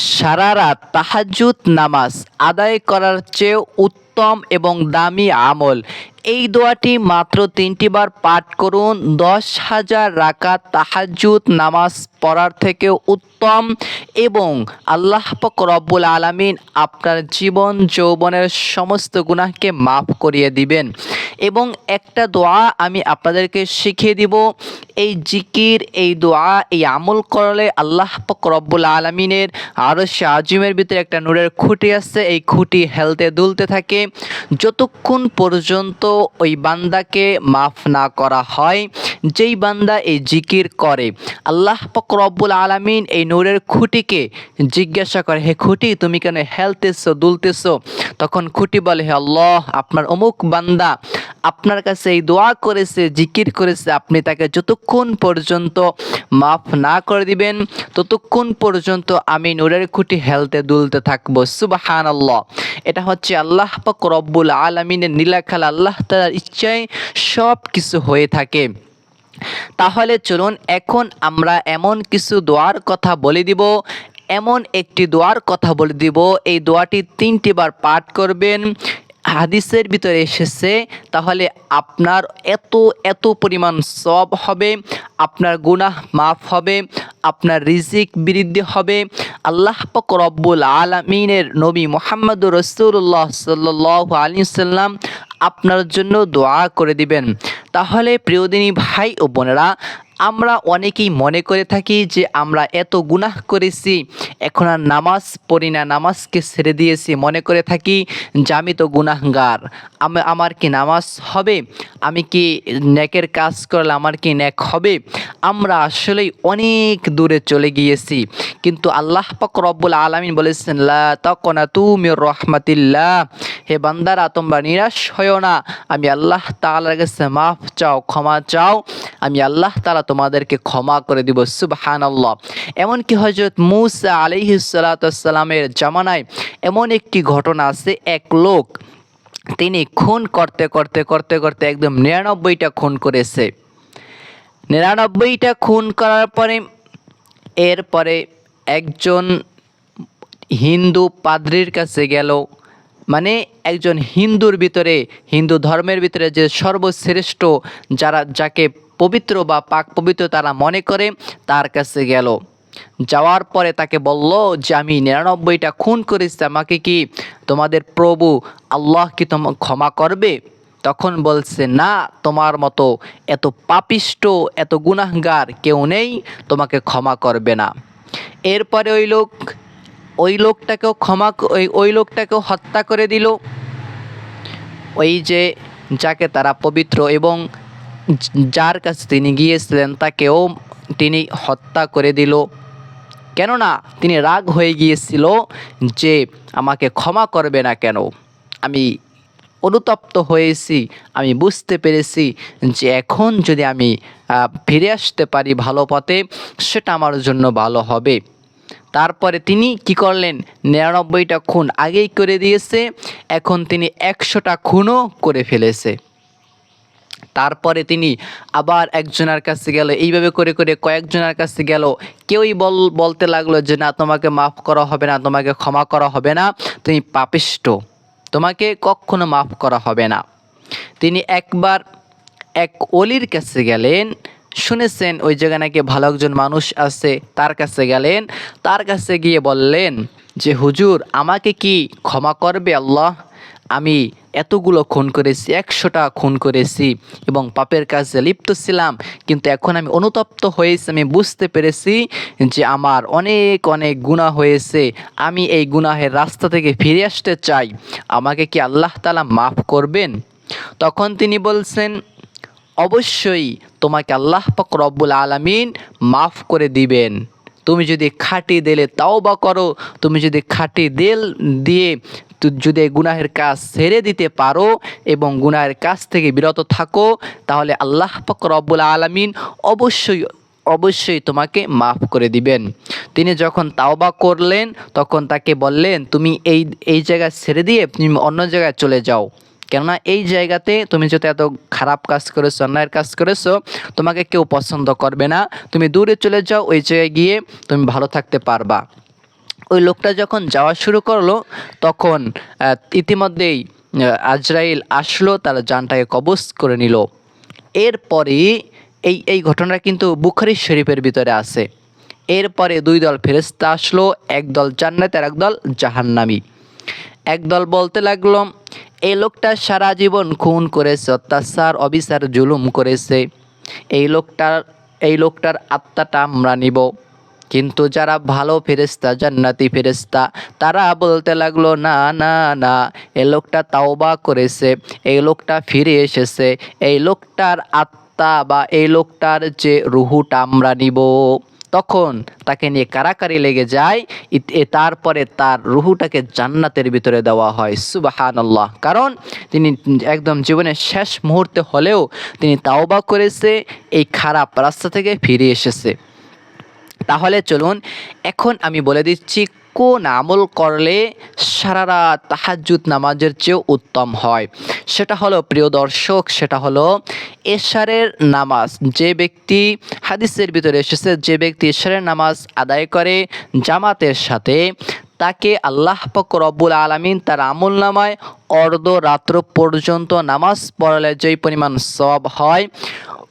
সারা রাত তাহাজ্জুদ নামাজ আদায় করার চেয়ে উত্তম এবং দামি আমল। এই দোয়াটি মাত্র তিনটি বার পাঠ করুন। দশ হাজার রাকাত তাহাজ্জুদ নামাজ পড়ার থেকে উত্তম এবং আল্লাহ পাক রব্বুল আলামিন আপনার জীবন, যৌবনের সমস্ত গুনাহকে মাফ করিয়ে দিবেন। এবং একটা দোয়া আমি আপনাদেরকে শিখিয়ে দিব। এই জিকির, এই দোয়া, এই আমল করলে আল্লাহ রব্বুল আলমিনের আরও সে আজিমের ভিতরে একটা নূরের খুঁটি আছে। এই খুঁটি হেলতে দুলতে থাকে। যতক্ষণ পর্যন্ত ওই বান্দাকে মাফ না করা হয়, যেই বান্দা এই জিকির করে, আল্লাহ রব্বুল আলমিন এই নূরের খুঁটিকে জিজ্ঞাসা করে, হে খুঁটি, তুমি কেন হেলতেছো, দুলতেছো? তখন খুঁটি বলে, হে আল্লাহ, আপনার অমুক বান্দা আপনার কাছে এই দোয়া করেছে, জিকির করেছে, আপনি তাকে যতক্ষণ পর্যন্ত মাফ না করে দিবেন, ততক্ষণ পর্যন্ত আমি নূরের খুঁটি হেলতে দুলতে থাকব। সুবাহান আল্লাহ এটা হচ্ছে আল্লাহ পাক রব্বুল আলমিনের নীলাখাল, আল্লাহ তালার ইচ্ছায় সব কিছু হয়ে থাকে। তাহলে চলুন এখন আমরা এমন কিছু দোয়ার কথা বলে দিব, এমন একটি দোয়ার কথা বলে দিব। এই দোয়াটি তিনটি বার পাঠ করবেন। হাদিসের ভিতরে এসেছে, তাহলে আপনার এত এত পরিমাণ সব হবে, আপনার গুনাহ মাফ হবে, আপনার রিজিক বৃদ্ধি হবে। আল্লাহ পাক রব্বুল আলমিনের নবী মোহাম্মদ রসুল্লাহ সাল্লাহ আলী সাল্লাম আপনার জন্য দোয়া করে দিবেন। তাহলে প্রিয়দিনী ভাই ও বোনেরা, আমরা অনেকেই মনে করে থাকি যে আমরা এত গুনাহ করেছি, এখন আর নামাজ পড়ি না, নামাজকে ছেড়ে দিয়েছি। মনে করে থাকি যে আমি তো গুনাহগার, আমি, আমার কি নামাজ হবে? আমি কি নেকের কাজ করলে আমার কি নেক হবে? আমরা আসলেই অনেক দূরে চলে গিয়েছি। কিন্তু আল্লাহ পাক রব্বুল আলমিন বলেছেন, লা তকনা তুমি রহমাতিল্লাহ। হে বান্দারা, তোমরা নিরাশ হয়েও না। আমি আল্লাহ তাআলার কাছে মাফ চাও, ক্ষমা চাও। আমি আল্লাহ তালা তোমাদেরকে ক্ষমা করে দিব সুবহান আল্লাহ এমনকি হজরত মুসা আলিহি সালাতামের জামানায় এমন একটি ঘটনা আছে, এক লোক তিনি খুন করতে করতে করতে করতে একদম নিরানব্বইটা খুন করেছে। নিরানব্বইটা খুন করার পরে, এরপরে একজন হিন্দু পাদ্রির কাছে গেল মানে একজন হিন্দুর ভিতরে, হিন্দু ধর্মের ভিতরে যে সর্বশ্রেষ্ঠ যারা, যাকে পবিত্র বা পাক পবিত্র তারা মনে করে, তার কাছে গেল। যাওয়ার পরে তাকে বলল যে, আমি নিরানব্বইটা খুন করেছি, আমাকে কি তোমাদের প্রভু আল্লাহ কি তোম, ক্ষমা করবে? তখন বলছে, না, তোমার মতো এত পাপিষ্ট, এত গুনাহগার কেউ নেই, তোমাকে ক্ষমা করবে না। এরপরে ওই লোক ওই লোকটাকেও ক্ষমা ওই ওই লোকটাকেও হত্যা করে দিল। ওই যে যাকে তারা পবিত্র এবং যার কাছে তিনি গিয়েছিলেন, তাকেও তিনি হত্যা করে দিল। কেননা তিনি রাগ হয়ে গিয়েছিল যে আমাকে ক্ষমা করবে না কেন। আমি অনুতপ্ত হয়েছি, আমি বুঝতে পেরেছি যে এখন যদি আমি ফিরে আসতে পারি ভালো পথে, সেটা আমার জন্য ভালো হবে। তারপরে তিনি কি করলেন? নিরানব্বইটা খুন আগেই করে দিয়েছে, এখন তিনি একশোটা খুনও করে ফেলেছে। তারপরে তিনি আবার একজনের কাছে গেল, এইভাবে করে করে কয়েকজনের কাছে গেল। কেউই বল, বলতে লাগল যে, না, তোমাকে মাফ করা হবে না, তোমাকে ক্ষমা করা হবে না, তুমি পাপিষ্ট। তোমাকে কখনো মাফ করা হবে না। তিনি একবার এক অলির কাছে গেলেন শুনেছেন, ওই জায়গায় নাকি ভালো একজন মানুষ আছে, তার কাছে গেলেন, তার কাছে গিয়ে বললেন যে, হুজুর, আমাকে কি ক্ষমা করবে আল্লাহ? আমি এতগুলো খুন করেছি, একশোটা খুন করেছি এবং পাপের কাজে লিপ্ত ছিলাম, কিন্তু এখন আমি অনুতপ্ত হয়েছি। আমি বুঝতে পেরেছি যে, আমার অনেক অনেক গুণা হয়েছে। আমি এই গুনাহের রাস্তা থেকে ফিরে আসতে চাই। আমাকে কি আল্লাহ তালা মাফ করবেন? তখন তিনি বলছেন অবশ্যই তোমাকে আল্লাহ পাক রব্বুল আলামিন মাফ করে দিবেন। তুমি যদি খাঁটি দিলে তাও বা করো, তুমি যদি খাঁটি দেল দিয়ে যদি গুনাহের কাজ ছেড়ে দিতে পারো এবং গুনাহের কাজ থেকে বিরত থাকো, তাহলে আল্লাহ পাক রব্বুল আলামিন অবশ্যই অবশ্যই তোমাকে মাফ করে দিবেন। তিনি যখন তাওবা করলেন, তখন তাকে বললেন, তুমি এই এই জায়গা ছেড়ে দিয়ে তুমি অন্য জায়গায় চলে যাও। কেননা এই জায়গাতে তুমি যদি এত খারাপ কাজ করেছ, অন্যায়ের কাজ করেছ, তোমাকে কেউ পছন্দ করবে না। তুমি দূরে চলে যাও, ওই জায়গায় গিয়ে তুমি ভালো থাকতে পারবা। ওই লোকটা যখন যাওয়া শুরু করল, তখন ইতিমধ্যেই আজরাইল আসলো, তার জানটাকে কবজ করে নিল। এরপরে এই এই ঘটনা কিন্তু বুখারি শরীফের ভিতরে আছে। এরপরে দুই দল ফেরেস্তা আসলো, এক দল জান্নাত আর এক দল জাহান্নামী। একদল বলতে লাগল এই লোকটা সারা জীবন খুন করেছে, অত্যাচার, অবিচার, জুলুম করেছে। এই লোকটার এই লোকটার আত্মাটা আমরা নিব। কিন্তু যারা ভালো ফেরেস্তা জান্নাতি ফেরেস্তা তারা বলতে লাগল, না না না, এই লোকটা তাওবা করেছে, এই লোকটা ফিরে এসেছে, এই লোকটার আত্মা বা এই লোকটার যে রুহুটা আমরা নিব। তখন তাকে নিয়ে কারাকারি লেগে যায়। তারপরে তার রুহুটাকে জান্নাতের ভিতরে দেওয়া হয়। সুবাহান আল্লাহ কারণ তিনি একদম জীবনের শেষ মুহূর্তে হলেও তিনি তাওবা করেছে, এই খারাপ রাস্তা থেকে ফিরে এসেছে। তাহলে চলুন, এখন আমি বলে দিচ্ছি কোন আমল করলে সারা রাত তাহাজ্জুদ নামাজের চেয়েও উত্তম হয়। সেটা হলো, প্রিয় দর্শক, সেটা হলো এশারের নামাজ। যে ব্যক্তি হাদিসের ভিতরে এসেছে, যে ব্যক্তি এশারের নামাজ আদায় করে জামাতের সাথে, তাকে আল্লাহ পাক রব্বুল আলামিন তার আমল নামায় অর্ধ রাত্র পর্যন্ত নামাজ পড়ালে যেই পরিমাণ সব হয়,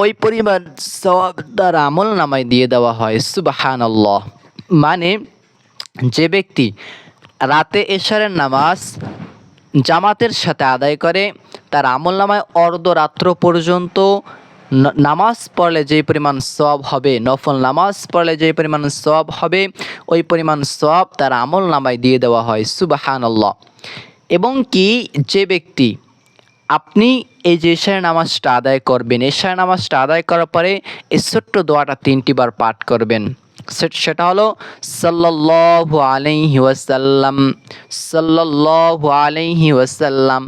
ওই পরিমাণ সব তার আমল নামায় দিয়ে দেওয়া হয়। সুবাহান মানে যে ব্যক্তি রাতে এশারের নামাজ জামাতের সাথে আদায় করে, তার আমল নামায় অর্ধরাত্র পর্যন্ত নামাজ পড়লে যে পরিমাণ সব হবে, নফল নামাজ পড়লে যে পরিমাণ সব হবে, ওই পরিমাণ সব তার আমল নামায় দিয়ে দেওয়া হয় সুবাহান আল্লাহ এবং কি যে ব্যক্তি আপনি এই যে এশার নামাজটা আদায় করবেন এশার নামাজটা আদায় করার পরে এই ছোট্ট দোয়াটা তিনটি বার পাঠ করবেন। সেটা হলো সাল্লাহ আলহি ওয়াসাল্লাম সাল্লাহ আলহি ওয়াসাল্লাম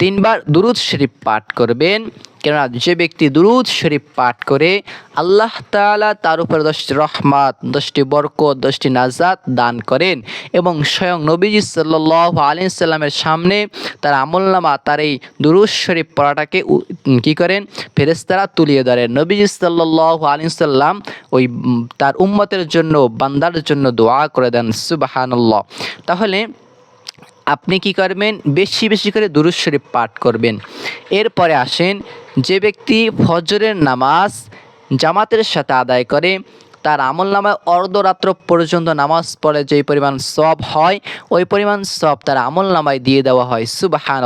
তিনবার দুরুদ শরীফ পাঠ করবেন। কেননা যে ব্যক্তি দুরুদ শরীফ পাঠ করে, আল্লাহ তাআলা তার উপর দশটি রহমাত, দশটি বরকত, দশটি নাজাত দান করেন এবং স্বয়ং নবীজি সাল্লাল্লাহু আলাইহি সাল্লামের সামনে তার আমলনামা, তার এই দুরুদ শরীফ পড়াটাকে কি করেন? ফেরেশতারা তুলিয়ে ধরেন। নবীজি সাল্লাল্লাহু আলাইহি সাল্লাম ওই তার উম্মতের জন্য, বান্দার জন্য দোয়া করে দেন, সুবহানাল্লাহ। তাহলে আপনি কি করবেন? বেশি বেশি করে দুরুজ শরীফ পাঠ করবেন। এরপরে আসেন, যে ব্যক্তি ফজরের নামাজ জামাতের সাথে আদায় করে তার আমল নামায় অর্ধরাত্র পর্যন্ত নামাজ পড়ে, যেই পরিমাণ সব হয়, ওই পরিমাণ সব তার আমল নামায় দিয়ে দেওয়া হয়। সুবাহান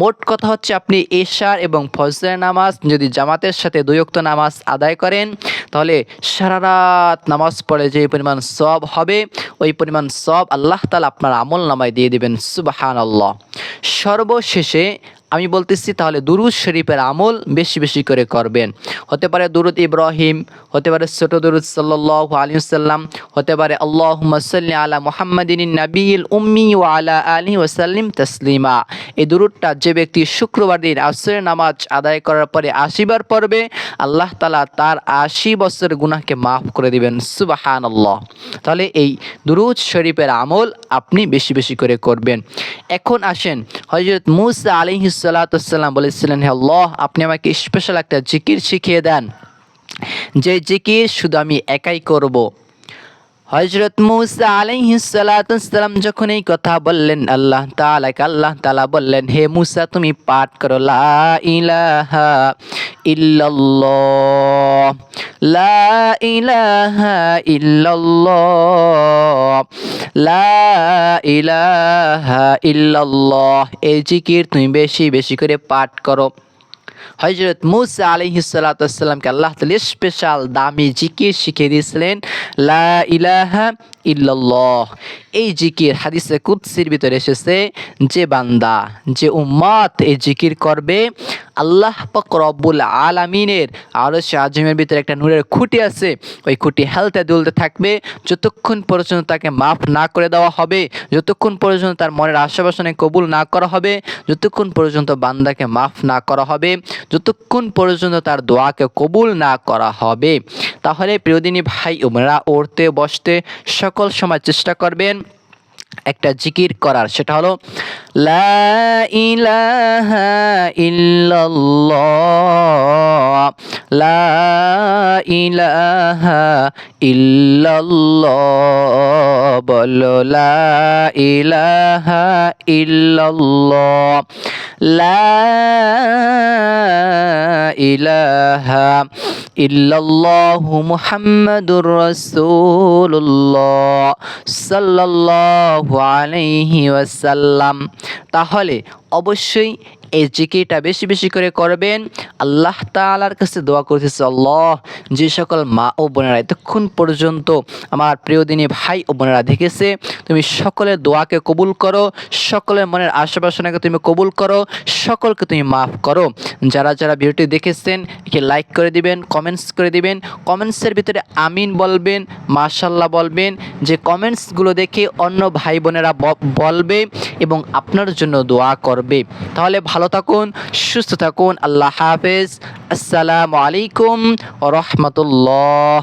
মোট কথা হচ্ছে আপনি এশার এবং ফজরের নামাজ যদি জামাতের সাথে দুয়ক্ত নামাজ আদায় করেন, তাহলে সারা রাত নামাজ পড়ে যে পরিমাণ সব হবে, ওই পরিমাণ সব আল্লাহ তালা আপনার আমল নামায় দিয়ে দেবেন। সুবাহান আল্লাহ সর্বশেষে আমি বলতেছি তাহলে দুরুদ শরীফের আমল বেশি বেশি করে করবেন। হতে পারে দুরুদ ইব্রাহিম, হতে পারে ছোট দুরুদ সাল্লাহ আলিয়াল্লাম হতে পারে আল্লাহ সাল্লি আলা মোহাম্মদিন নাবিল উম্মি ও আলা আলী ওসাল্লিম তসলিমা। এই দুরুদটা যে ব্যক্তি শুক্রবার দিন আসরের নামাজ আদায় করার পরে আশিবার পড়বে, আল্লাহ তালা তার আশি বছরের গুনাহকে মাফ করে দিবেন। সুবাহান আল্লাহ তাহলে এই দুরুদ শরীফের আমল আপনি বেশি বেশি করে করবেন। এখন আসেন হজরত মুসা আলিহি সাল্লাতাম বলেছিলেন, হে আল্লাহ, আপনি আমাকে স্পেশাল একটা জিকির শিখিয়ে দেন। যে জিকির শুধু আমি একাই করব। হজরত মুসা আলাইহিসালাম যখন এই কথা বললেন, আল্লাহ তাআলাকে আল্লাহ তালা বললেন, হে মুসা, তুমি পাঠ করো, লা ইলাহা ইল্লাল্লাহ। লা ইলাহা ইল্লাল্লাহ। লা ইলাহা ইল্লাল্লাহ। এই জিকির তুমি বেশি বেশি করে পাঠ করো। হজরত মুসা আলহি সাল্লাতামকে আল্লাহ তালা স্পেশাল দামি জিকির শিখিয়ে দিয়েছিলেন, লা ইলাহা ইল্লাল্লাহ। এই জিকির হাদিসে কুৎসির ভিতরে এসেছে, যে বান্দা, যে উম্মাত এই জিকির করবে আল্লাহ পাক রব্বুল আলামিনের আরও সে আজমের ভিতরে একটা নূরের খুঁটি আছে। ওই খুঁটি হেলতে দুলতে থাকবে। যতক্ষণ পর্যন্ত তাকে মাফ না করে দেওয়া হবে, যতক্ষণ পর্যন্ত তার মনের আশেপাশে কবুল না করা হবে, যতক্ষণ পর্যন্ত বান্দাকে মাফ না করা হবে, যতক্ষণ পর্যন্ত তার দোয়াকে কবুল না করা হবে। তাহলে প্রিয়দিনী ভাই ওমরা উঠতে বসতে সকল সময় চেষ্টা করবেন। একটা জিকির করার, সেটা হলো, লা ইলাহা ইল্লাল্লাহ, লা ইলাহা ইল্লাল্লাহ, বলো, লা ইলাহা ইল্লাল্লাহ। লা ইলাহা ইল্লাল্লাহু মুহাম্মাদুর রাসূলুল্লাহ সাল্লাল্লাহু আলাইহি ওয়াসাল্লাম। তাহলে অবশ্যই এই জিকিরটা বেশি বেশি করে করবেন। আল্লাহ তাআলার কাছে দোয়া করতেছে, আল্লাহ, যে সকল মা ও বোনেরা এতক্ষণ পর্যন্ত আমার প্রিয় দিনী ভাই ও বোনেরা দেখেছে, তুমি সকলের দোয়াকে কবুল করো, সকলের মনের আশেপাশনাকে তুমি কবুল করো, সকলকে তুমি মাফ করো। যারা যারা ভিডিওটি দেখেছেন, একে লাইক করে দিবেন কমেন্টস করে দিবেন কমেন্টসের ভিতরে আমিন বলবেন মাশাল্লাহ বলবেন, যে কমেন্টসগুলো দেখে অন্য ভাই বোনেরা বলবে এবং আপনার জন্য দোয়া করবে। তাহলে ভালো থাকুন, সুস্থ থাকুন। আল্লাহ হাফেজ। আসসালামু আলাইকুম রহমতুল্লাহ।